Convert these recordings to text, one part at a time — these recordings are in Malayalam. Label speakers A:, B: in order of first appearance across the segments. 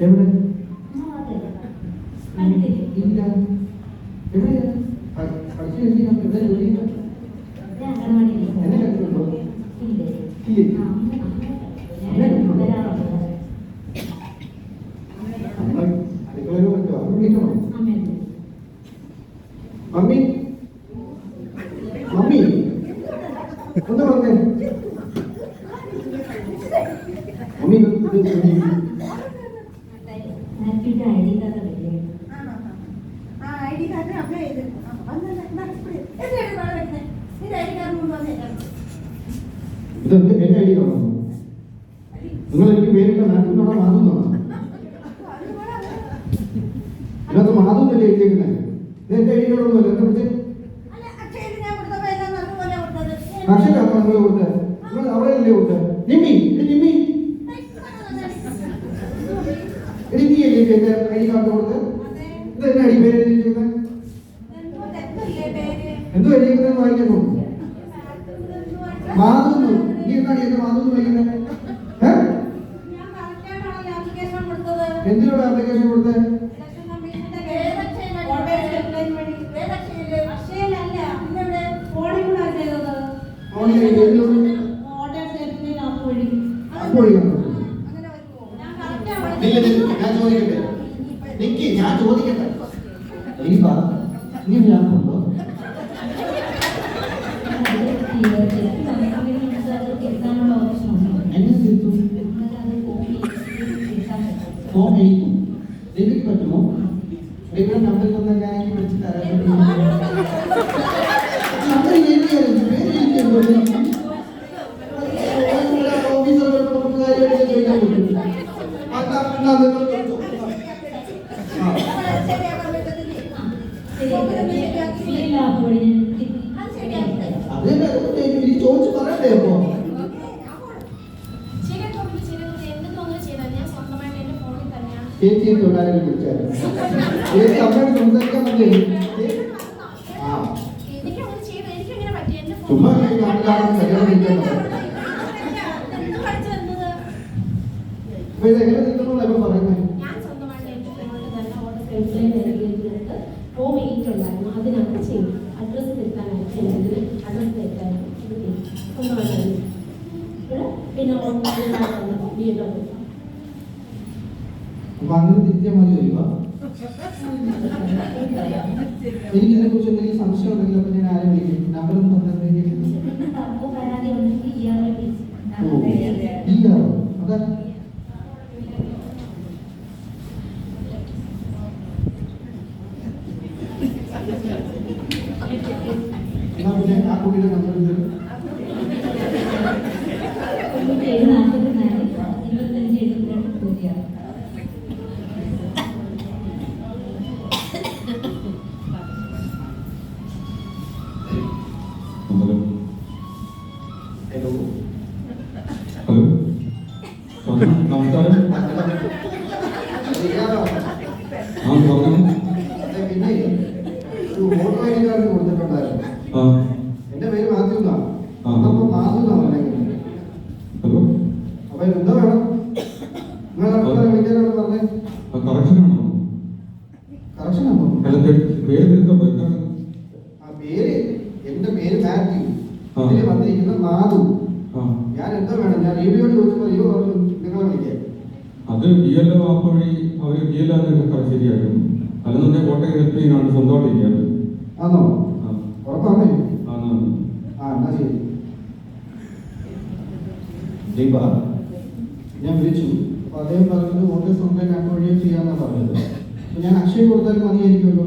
A: എവിടെ ഇല്ല എവിടെയാ പ- പഠിച്ചു കഴിഞ്ഞ് നമുക്ക് എവിടെ ജോലി ചെയ്യാം? എന്നെ കണ്ടിട്ടുണ്ടോ ഇല്ലേ അമ്മ അടുക്കളയിൽ പറ്റുമോ അമ്മ വിളിക്കണോ മമ്മി മമ്മി ഒന്ന് പറഞ്ഞേ മമ്മി ഇത്
B: എന്താ നിന്റെ ഐ ഡി
A: എന്റെ ആണോ നിങ്ങൾ എനിക്ക് പേരിട്ട മാറ്റുന്നാണോ മാതുന്നാണോ ഇതിനകത്ത് മാതുന്നല്ലേ എഴുതിയേക്കുന്നത് ഇത് എന്റെ ഐഡിയോടൊന്നുമല്ല എന്താ
B: കൊടുത്തത്.
A: അക്ഷരാണോ നിങ്ങൾ കൊടുത്തത്. നിങ്ങൾ അവിടെയല്ലേ കൊടുത്തത്? നിമ്മി ഇത് നിമ്മി. എടി നീ അല്ലേ എന്റെ ഡി കാർഡ് കൊടുത്തത്? ഇത് എന്റെ ഐ പേര് എഴുതിയിരിക്കുന്നത്
B: എന്തോ
A: എന്തോ വായിക്കുന്നു മാതുന്നു നീ എന്താണ് എന്റെ മാതുന്നു വിളിക്കുന്നത്
B: ഞാൻ
A: ചോദിക്കട്ടെ? നീ തിരുത്തു ഫോം എനിക്ക് പറ്റുമോ? ഇവിടെ നമ്പർ തന്നെ ഞാൻ വിളിച്ച് തരാൻ നമ്പർ എഴുതിയാലും പേര് എഴുതിയല്ലോ ഓഫീസറുടെ കാര്യമായിട്ട് ചോദിക്കാൻ പറ്റും അതാ നിങ്ങൾ കൊടുത്തു. ആ അതേ നീ ചോദിച്ചു പറയണ്ടേ അപ്പോ ചേച്ചി തൊഴിലാളികൾ വിളിച്ചായിരുന്നു ചേച്ചി അമ്മയോട് സംസാരിക്കാൻ പറ്റില്ലേ ആ ചുമ്മാ കല്യാണം കഴിക്കാൻ പറ്റും അപ്പൊ ഇത് എങ്ങനെ നിൽക്കണമെന്ന് ഇപ്പൊ പറയുന്നത്
C: ഫോം എയ്റ്റ് ഉണ്ടായിരുന്നു അതിനകത്ത് ചെയ്യും. അഡ്രസ്സ് തെറ്റാനായിട്ട് ചെയ്തത് അഡ്രസ്സ് തെറ്റായിരുന്നു ഇത് ചെയ്യും സ്വന്തമായിട്ട് ഇവിടെ പിന്നെ വീണ്ടും
A: അപ്പൊ അങ്ങനെ തിരിച്ചാൽ മതി വരിക എനിക്ക് ഇതിനെ കുറിച്ച് എന്തെങ്കിലും സംശയം ഉണ്ടെങ്കിൽ അപ്പൊ ഞാൻ ആരെ വിളിക്കും? നമ്പർ ഒന്ന് തന്നിട്ടുണ്ടെങ്കിൽ
C: പരാതി ഉണ്ടെങ്കിൽ ഇയാളെ
A: ഓ, ഈ ആളോ അതാ എന്നാ പിന്നെ ആ കുട്ടിയുടെ നമ്പർ ഇത്
D: ഹലോ.
A: ഹലോ.
D: നമസ്കാരം. ആ പറഞ്ഞു.
A: പിന്നെ ഒരു വോട്ടർ ഐ ഡി കാർഡ് കൊടുത്തിട്ടുണ്ടായിരുന്നു
D: ആ
A: എന്റെ പേര് മാത്യു എന്നാ
D: ആ.
A: അപ്പൊ മാത്യു എന്നാ പറഞ്ഞേക്കുന്നത്
D: ഹലോ
A: അപ്പൊ എന്താ വേണം നിങ്ങൾ അടുത്ത വിളിക്കാനാണ് പറഞ്ഞത്
D: ആ കറക്ഷൻ ആണോ
A: കറക്ഷൻ ആണോ
D: അല്ല തെ-
A: ആ പേര് എന്റെ പേര് മാത്യു.
D: ആ.
A: ഇതിൽ വന്നിരിക്കുന്ന മാധു
D: ആ.
A: ഞാൻ എന്താ വേണം? ഞാൻ റീവിയോട് ചോദിച്ചപ്പോൾ റീവോ പറഞ്ഞു നിങ്ങളെ വിളിക്കാൻ.
D: അത് എൽ ഒ ആപ്പ് വഴി അവർ ഡി എൽ അല്ലെന്നുണ്ടെങ്കിൽ കോട്ടയം ഹെൽപ്പ് ചെയ്യാനാണ് സ്വന്തമായിട്ട് ചെയ്യാറ്
A: ആണോ ഉറപ്പാണേ
D: ആ ആ.
A: ആ എന്നാ ശരി. ദീപ ഞാൻ വിളിച്ചു. അപ്പൊ അദ്ദേഹം പറഞ്ഞത് വോട്ടേഴ്സ് വഴിയോ ചെയ്യാന്നാ പറഞ്ഞത്. അപ്പൊ ഞാൻ അക്ഷയ കൊടുത്താൽ മതിയായിരിക്കുമല്ലോ.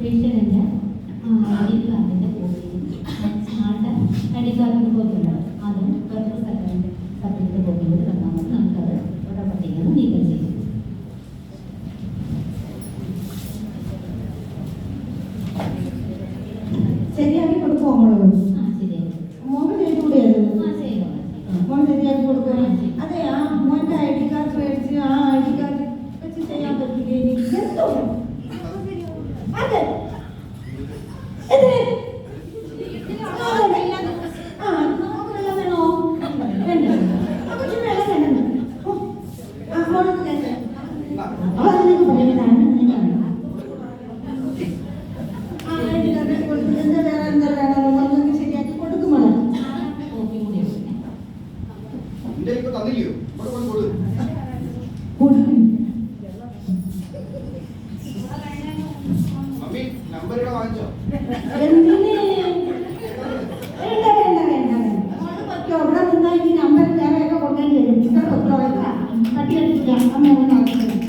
B: വിഷയമില്ല ഇപ്പം അതിന്റെ കോപ്പിയും ആളുടെ ഐ കാർഡിന്റെ കോപ്പിയുണ്ടാവും അത് വേറൊരു സ്ഥലത്തിന്റെ സബ്ജക്റ്റിന്റെ കോപ്പിയോട് തന്നാൽ മതി നമുക്കത് ഓരോ പട്ടികയിൽ നീക്കം ചെയ്യും.
E: അവിടെ നിന്നാൽ ഈ നമ്പർ വേറെ കൊടുക്കേണ്ടി വരും. ഇവിടെ കൊണ്ടുപോകാം പട്ടിയെടുത്തില്ല അമ്മ ഒന്നും നടക്കുന്നില്ല